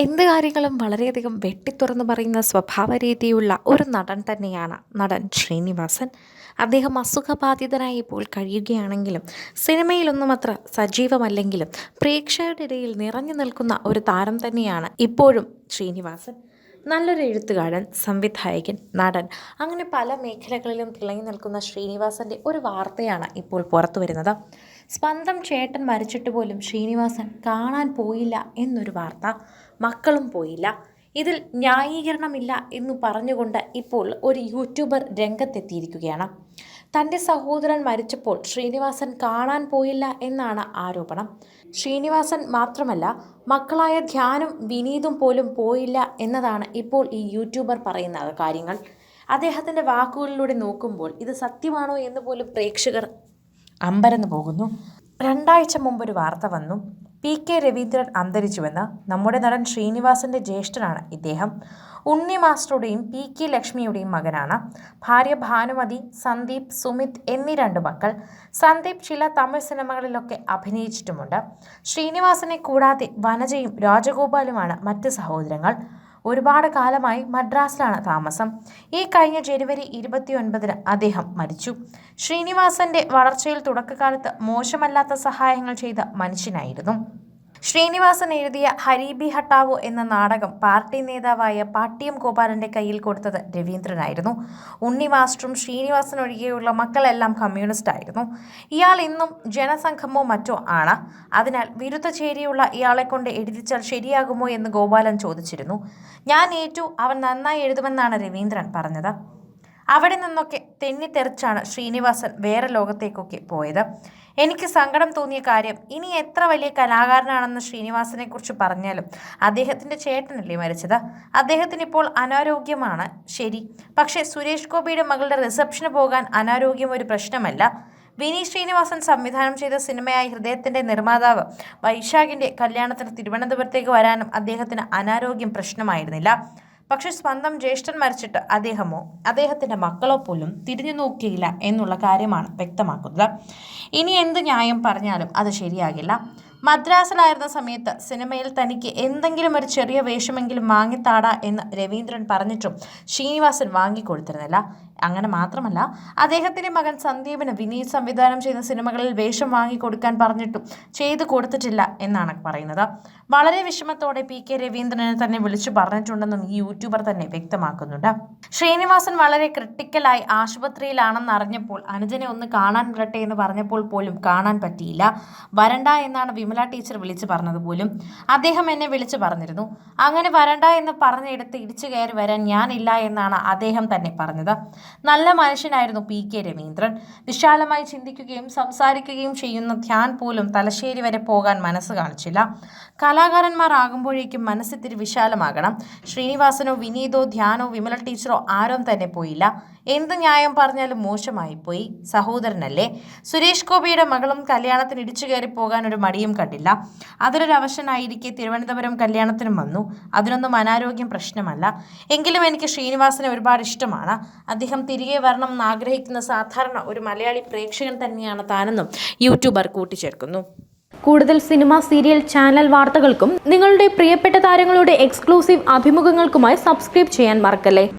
എന്ത് കാര്യങ്ങളും വളരെയധികം വെട്ടിത്തുറന്ന് പറയുന്ന സ്വഭാവ രീതിയുള്ള ഒരു നടൻ തന്നെയാണ് നടൻ ശ്രീനിവാസൻ. അദ്ദേഹം അസുഖബാധിതനായി ഇപ്പോൾ കഴിയുകയാണെങ്കിലും സിനിമയിലൊന്നും അത്ര സജീവമല്ലെങ്കിലും പ്രേക്ഷകരുടെ ഇടയിൽ നിറഞ്ഞു നിൽക്കുന്ന ഒരു താരം തന്നെയാണ് ഇപ്പോഴും ശ്രീനിവാസൻ. നല്ലൊരു എഴുത്തുകാരൻ സംവിധായകൻ നടൻ. അങ്ങനെ പല മേഖലകളിലും തിളങ്ങി നിൽക്കുന്ന ശ്രീനിവാസന്റെ ഒരു വാർത്തയാണ് ഇപ്പോൾ പുറത്തു വരുന്നത് സ്വന്തം ചേട്ടൻ മരിച്ചിട്ട് പോലും ശ്രീനിവാസൻ കാണാൻ പോയില്ല എന്നൊരു വാർത്ത. മക്കളും പോയില്ല. ഇതിൽ ന്യായീകരണമില്ല എന്ന് പറഞ്ഞുകൊണ്ട് ഇപ്പോൾ ഒരു യൂട്യൂബർ രംഗത്തെത്തിയിരിക്കുകയാണ്. തന്റെ സഹോദരൻ മരിച്ചപ്പോൾ ശ്രീനിവാസൻ കാണാൻ പോയില്ല എന്നാണ് ആരോപണം. ശ്രീനിവാസൻ മാത്രമല്ല മക്കളായ ധ്യാനും വിനീതും പോലും പോയില്ല എന്നതാണ് ഇപ്പോൾ ഈ യൂട്യൂബർ പറയുന്ന കാര്യങ്ങൾ. അദ്ദേഹത്തിന്റെ വാക്കുകളിലൂടെ നോക്കുമ്പോൾ ഇത് സത്യമാണോ എന്ന് പോലും പ്രേക്ഷകർ അമ്പരന്ന് പോകുന്നു. രണ്ടാഴ്ച മുമ്പ് ഒരു വാർത്ത വന്നു. പി കെ രവീന്ദ്രൻ അന്തരിച്ചുവെന്ന് നമ്മുടെ നടൻ ശ്രീനിവാസന്റെ ജ്യേഷ്ഠനാണ് ഇദ്ദേഹം. ഉണ്ണി മാസ്റ്ററുടെയും പി കെ ലക്ഷ്മിയുടെയും മകനാണ്. ഭാര്യ ഭാനുമതി സന്ദീപ് സുമിത് എന്നീ രണ്ട് മക്കൾ. സന്ദീപ് ചില തമിഴ് സിനിമകളിലൊക്കെ അഭിനയിച്ചിട്ടുമുണ്ട്. ശ്രീനിവാസനെ കൂടാതെ വനജയും രാജഗോപാലുമാണ് മറ്റ് സഹോദരങ്ങൾ. ഒരുപാട് കാലമായി മദ്രാസിലാണ് താമസം. ഈ കഴിഞ്ഞ ജനുവരി ഇരുപത്തിയൊൻപതിന് അദ്ദേഹം മരിച്ചു. ശ്രീനിവാസന്റെ വളർച്ചയിൽ തുടക്കകാലത്ത് മോശമല്ലാത്ത സഹായങ്ങൾ ചെയ്ത മനുഷ്യനായിരുന്നു. ശ്രീനിവാസൻ എഴുതിയ ഹരീബി ഹട്ടാവോ എന്ന നാടകം പാർട്ടി നേതാവായ പാട്ടിയം ഗോപാലന്റെ കയ്യിൽ കൊടുത്തത് രവീന്ദ്രനായിരുന്നു. ഉണ്ണി മാസ്റ്ററും ശ്രീനിവാസൻ ഒഴികെയുള്ള മക്കളെല്ലാം കമ്മ്യൂണിസ്റ്റ് ആയിരുന്നു. ഇയാൾ ഇന്നും ജനസംഘമോ മറ്റോ ആണ്. അതിനാൽ വിരുദ്ധ ചേരിയുള്ള ഇയാളെ കൊണ്ട് എഴുതിച്ചാൽ ശരിയാകുമോ എന്ന് ഗോപാലൻ ചോദിച്ചിരുന്നു. ഞാൻ ഏറ്റു അവൻ നന്നായി എഴുതുമെന്നാണ് രവീന്ദ്രൻ പറഞ്ഞത്. അവിടെ നിന്നൊക്കെ തെന്നിത്തെറിച്ചാണ് ശ്രീനിവാസൻ വേറെ ലോകത്തേക്കൊക്കെ പോയത്. എനിക്ക് സങ്കടം തോന്നിയ കാര്യം ഇനി എത്ര വലിയ കലാകാരനാണെന്ന് ശ്രീനിവാസനെ കുറിച്ച് പറഞ്ഞാലും അദ്ദേഹത്തിന്റെ ചേട്ടനല്ലേ മരിച്ചത്? അദ്ദേഹത്തിന് ഇപ്പോൾ അനാരോഗ്യമാണ് ശരി. പക്ഷേ സുരേഷ് ഗോപിയുടെ മകളുടെ റിസപ്ഷന് പോകാൻ അനാരോഗ്യം ഒരു പ്രശ്നമല്ല. വിനീത് ശ്രീനിവാസൻ സംവിധാനം ചെയ്ത സിനിമയായ ഹൃദയത്തിന്റെ നിർമ്മാതാവ് വൈശാഖിന്റെ കല്യാണത്തിന് തിരുവനന്തപുരത്തേക്ക് വരാനും അദ്ദേഹത്തിന് അനാരോഗ്യം പ്രശ്നമായിരുന്നില്ല. പക്ഷെ സ്വന്തം ജ്യേഷ്ഠൻ മരിച്ചിട്ട് അദ്ദേഹമോ അദ്ദേഹത്തിന്റെ മക്കളോ പോലും തിരിഞ്ഞു നോക്കിയില്ല എന്നുള്ള കാര്യമാണ് വ്യക്തമാക്കുന്നത്. ഇനി എന്ത് ന്യായം പറഞ്ഞാലും അത് ശരിയാകില്ല. മദ്രാസിലായിരുന്ന സമയത്ത് സിനിമയിൽ തനിക്ക് എന്തെങ്കിലും ഒരു ചെറിയ വേഷമെങ്കിലും വാങ്ങിത്താടാ എന്ന് രവീന്ദ്രൻ പറഞ്ഞിട്ടും ശ്രീനിവാസൻ വാങ്ങിക്കൊടുത്തിരുന്നില്ല. അങ്ങനെ മാത്രമല്ല അദ്ദേഹത്തിന്റെ മകൻ സന്ദീപിന് വിനീത് സംവിധാനം ചെയ്യുന്ന സിനിമകളിൽ വേഷം വാങ്ങിക്കൊടുക്കാൻ പറഞ്ഞിട്ടും ചെയ്തു കൊടുത്തിട്ടില്ല എന്നാണ് പറയുന്നത്. വളരെ വിഷമത്തോടെ പി കെ രവീന്ദ്രനെ തന്നെ വിളിച്ചു പറഞ്ഞിട്ടുണ്ടെന്നും ഈ യൂട്യൂബർ തന്നെ വ്യക്തമാക്കുന്നുണ്ട്. ശ്രീനിവാസൻ വളരെ ക്രിട്ടിക്കലായി ആശുപത്രിയിലാണെന്ന് അറിഞ്ഞപ്പോൾ അനുജനെ ഒന്ന് കാണാൻ വരട്ടെ എന്ന് പറഞ്ഞപ്പോൾ പോലും കാണാൻ പറ്റിയില്ല. വരണ്ട എന്നാണ് വിമല ടീച്ചർ വിളിച്ചു പറഞ്ഞത് പോലും അദ്ദേഹം എന്നെ വിളിച്ചു പറഞ്ഞിരുന്നു. അങ്ങനെ വരണ്ട എന്ന് പറഞ്ഞെടുത്ത് ഇടിച്ചു കയറി വരാൻ ഞാനില്ല എന്നാണ് അദ്ദേഹം തന്നെ പറഞ്ഞത്. നല്ല മനുഷ്യനായിരുന്നു പി കെ രവീന്ദ്രൻ. വിശാലമായി ചിന്തിക്കുകയും സംസാരിക്കുകയും ചെയ്യുന്ന ധ്യാൻ പോലും തലശ്ശേരി വരെ പോകാൻ മനസ്സ് കാണിച്ചില്ല. കലാകാരന്മാർ ആകുമ്പോഴേക്കും മനസ്സിത്തിരി വിശാലമാകണം. ശ്രീനിവാസനോ വിനീതോ ധ്യാനോ വിമല ടീച്ചറോ ആരും തന്നെ പോയില്ല. എന്ത് ന്യായം പറഞ്ഞാലും മോശമായി പോയി സഹോദരനല്ലേ? സുരേഷ് ഗോപിയുടെ മകളും കല്യാണത്തിന് ഇടിച്ചു കയറി പോകാൻ ഒരു മടിയും കണ്ടില്ല. അതൊരു അവശനായിരിക്കെ തിരുവനന്തപുരം കല്യാണത്തിനും വന്നു. അതിനൊന്നും അനാരോഗ്യം പ്രശ്നമല്ല. എങ്കിലും എനിക്ക് ശ്രീനിവാസനെ ഒരുപാട് ഇഷ്ടമാണ്. അദ്ദേഹം തിരികെ വരണം എന്ന് ആഗ്രഹിക്കുന്ന സാധാരണ ഒരു മലയാളി പ്രേക്ഷകൻ തന്നെയാണ് താനെന്നും യൂട്യൂബർ കൂട്ടിച്ചേർക്കുന്നു. കൂടുതൽ സിനിമ സീരിയൽ ചാനൽ വാർത്തകൾക്കും നിങ്ങളുടെ പ്രിയപ്പെട്ട താരങ്ങളുടെ എക്സ്ക്ലൂസീവ് അഭിമുഖങ്ങൾക്കുമായി സബ്സ്ക്രൈബ് ചെയ്യാൻ മറക്കല്ലേ?